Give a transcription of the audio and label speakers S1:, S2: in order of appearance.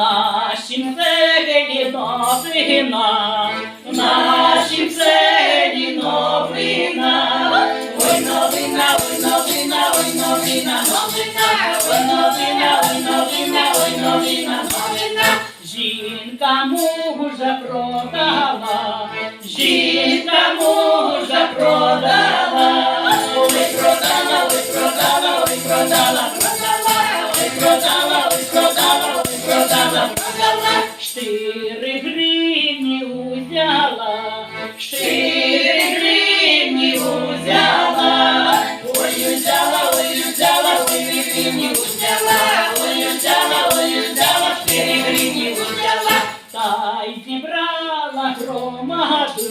S1: нашім селі новина, в селі новина. Ой, новина, ой, новина, ой, новина, новина, ой, новина, ой, новина, ой, новина, новина. Жінка мужа продала, жінка мужа продала, ой, продала, ой, продала, ой, продала, Штири гривні узяла, штири гривні узяла, ой, взяла, ой, взяла, ой, гривні узяла, ой, взяла, ой, взяла, штири гривні узяла, та й зібрала громаду,